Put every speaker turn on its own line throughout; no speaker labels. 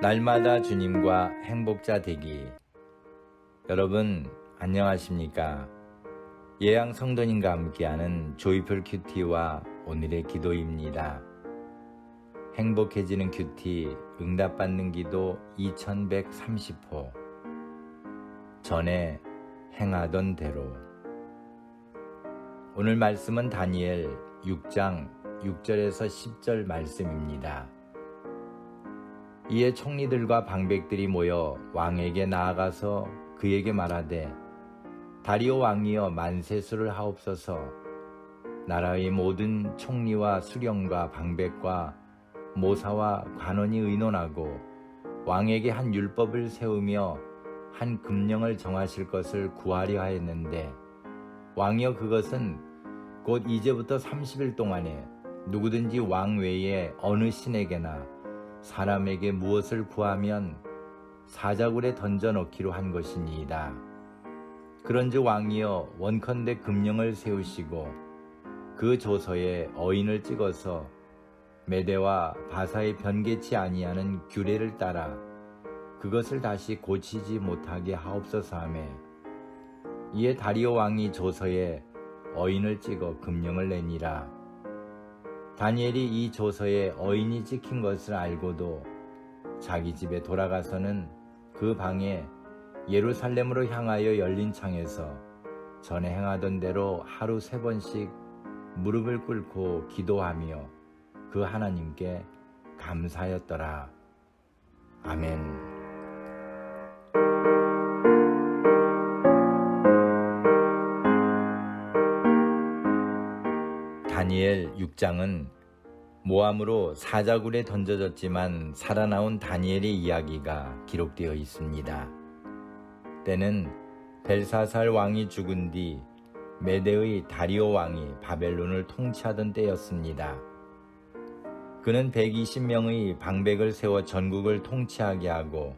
날마다 주님과 행복자 되기. 여러분, 안녕하십니까? 예양 성도님과 함께하는 조이풀 큐티와 오늘의 기도입니다. 행복해지는 큐티 응답받는 기도 2130호. 전에 행하던 대로. 오늘 말씀은 다니엘 6장 6절에서 10절 말씀입니다. 이에 총리들과 방백들이 모여 왕에게 나아가서 그에게 말하되 다리오 왕이여 만세수를 하옵소서. 나라의 모든 총리와 수령과 방백과 모사와 관원이 의논하고 왕에게 한 율법을 세우며 한 금령을 정하실 것을 구하려 하였는데 왕이여 그것은 곧 이제부터 30일 동안에 누구든지 왕 외에 어느 신에게나 사람에게 무엇을 구하면 사자굴에 던져 넣기로 한 것이니이다. 그런즉 왕이여 원컨대 금령을 세우시고 그 조서에 어인을 찍어서 메대와 바사의 변개치 아니하는 규례를 따라 그것을 다시 고치지 못하게 하옵소서 하매 이에 다리오 왕이 조서에 어인을 찍어 금령을 내니라. 다니엘이 이 조서에 어인이 찍힌 것을 알고도 자기 집에 돌아가서는 그 방에 예루살렘으로 향하여 열린 창에서 전에 행하던 대로 하루 세 번씩 무릎을 꿇고 기도하며 그 하나님께 감사하였더라. 아멘. 다니엘 6장은 모함으로 사자굴에 던져졌지만 살아나온 다니엘의 이야기가 기록되어 있습니다. 때는 벨사살 왕이 죽은 뒤 메대의 다리오 왕이 바벨론을 통치하던 때였습니다. 그는 120명의 방백을 세워 전국을 통치하게 하고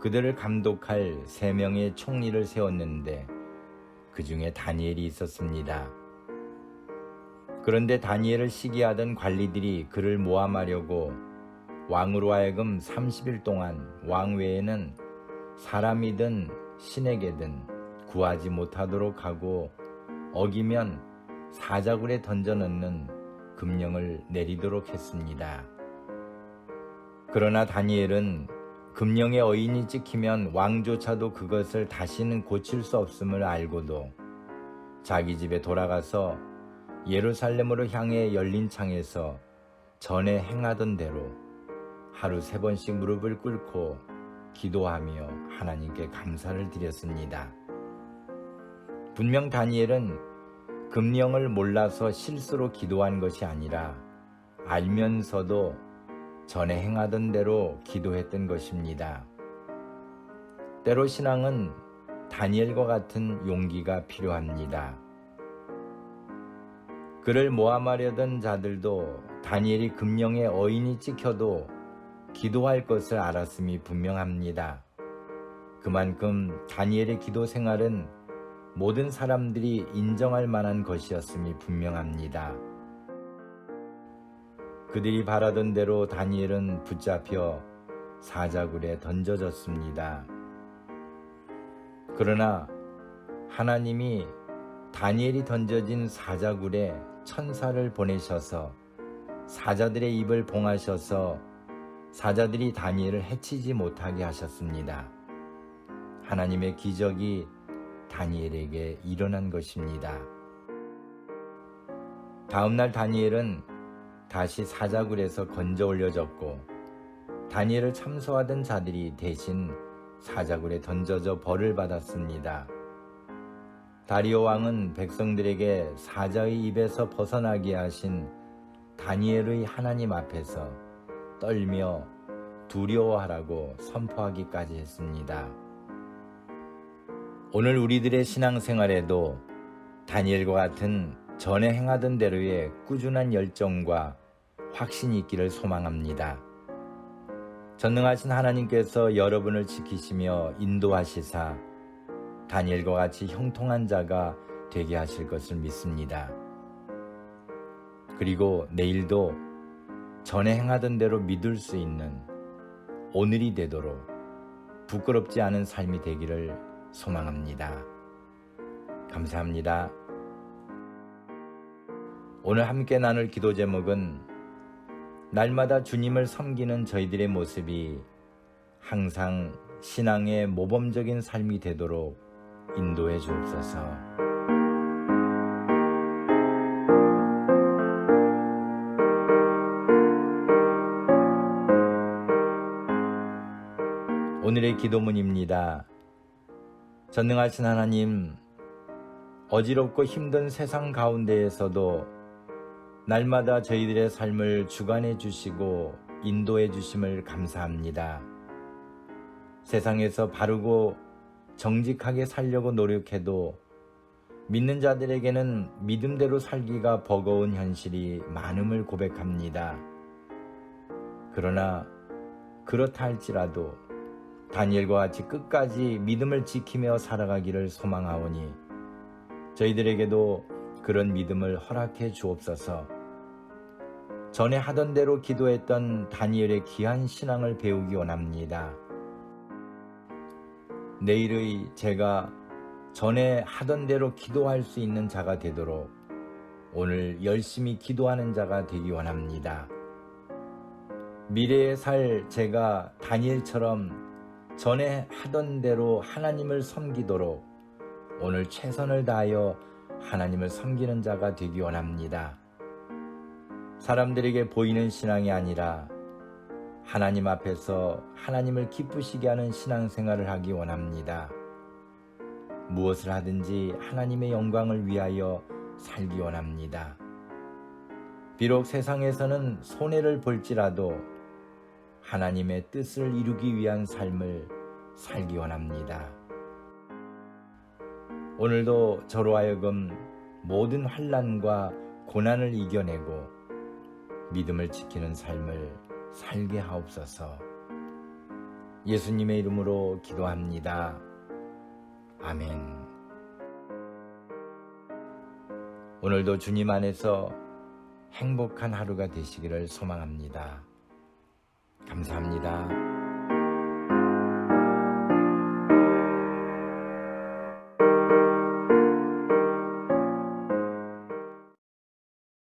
그들을 감독할 3명의 총리를 세웠는데 그 중에 다니엘이 있었습니다. 그런데 다니엘을 시기하던 관리들이 그를 모함하려고 왕으로 하여금 30일 동안 왕 외에는 사람이든 신에게든 구하지 못하도록 하고 어기면 사자굴에 던져 넣는 금령을 내리도록 했습니다. 그러나 다니엘은 금령의 어인이 찍히면 왕조차도 그것을 다시는 고칠 수 없음을 알고도 자기 집에 돌아가서 예루살렘으로 향해 열린 창에서 전에 행하던 대로 하루 세 번씩 무릎을 꿇고 기도하며 하나님께 감사를 드렸습니다. 분명 다니엘은 금령을 몰라서 실수로 기도한 것이 아니라 알면서도 전에 행하던 대로 기도했던 것입니다. 때로 신앙은 다니엘과 같은 용기가 필요합니다. 그를 모함하려던 자들도 다니엘이 금령의 어인이 찍혀도 기도할 것을 알았음이 분명합니다. 그만큼 다니엘의 기도 생활은 모든 사람들이 인정할 만한 것이었음이 분명합니다. 그들이 바라던 대로 다니엘은 붙잡혀 사자굴에 던져졌습니다. 그러나 하나님이 다니엘이 던져진 사자굴에 천사를 보내셔서 사자들의 입을 봉하셔서 사자들이 다니엘을 해치지 못하게 하셨습니다. 하나님의 기적이 다니엘에게 일어난 것입니다. 다음날 다니엘은 다시 사자굴에서 건져 올려졌고 다니엘을 참소하던 자들이 대신 사자굴에 던져져 벌을 받았습니다. 다리오 왕은 백성들에게 사자의 입에서 벗어나게 하신 다니엘의 하나님 앞에서 떨며 두려워하라고 선포하기까지 했습니다. 오늘 우리들의 신앙생활에도 다니엘과 같은 전에 행하던 대로의 꾸준한 열정과 확신이 있기를 소망합니다. 전능하신 하나님께서 여러분을 지키시며 인도하시사 다니엘과 같이 형통한 자가 되게 하실 것을 믿습니다. 그리고 내일도 전에 행하던 대로 믿을 수 있는 오늘이 되도록 부끄럽지 않은 삶이 되기를 소망합니다. 감사합니다. 오늘 함께 나눌 기도 제목은 날마다 주님을 섬기는 저희들의 모습이 항상 신앙의 모범적인 삶이 되도록 인도해 주옵소서. 오늘의 기도문입니다. 전능하신 하나님, 어지럽고 힘든 세상 가운데에서도 날마다 저희들의 삶을 주관해 주시고 인도해 주심을 감사합니다. 세상에서 바르고 정직하게 살려고 노력해도 믿는 자들에게는 믿음대로 살기가 버거운 현실이 많음을 고백합니다. 그러나 그렇다 할지라도 다니엘과 같이 끝까지 믿음을 지키며 살아가기를 소망하오니 저희들에게도 그런 믿음을 허락해 주옵소서. 전에 하던 대로 기도했던 다니엘의 귀한 신앙을 배우기 원합니다. 내일의 제가 전에 하던 대로 기도할 수 있는 자가 되도록 오늘 열심히 기도하는 자가 되기 원합니다. 미래에 살 제가 다니엘처럼 전에 하던 대로 하나님을 섬기도록 오늘 최선을 다하여 하나님을 섬기는 자가 되기 원합니다. 사람들에게 보이는 신앙이 아니라 하나님 앞에서 하나님을 기쁘시게 하는 신앙생활을 하기 원합니다. 무엇을 하든지 하나님의 영광을 위하여 살기 원합니다. 비록 세상에서는 손해를 볼지라도 하나님의 뜻을 이루기 위한 삶을 살기 원합니다. 오늘도 저로 하여금 모든 환란과 고난을 이겨내고 믿음을 지키는 삶을 살게 하옵소서. 예수님의 이름으로 기도합니다. 아멘. 오늘도 주님 안에서 행복한 하루가 되시기를 소망합니다. 감사합니다.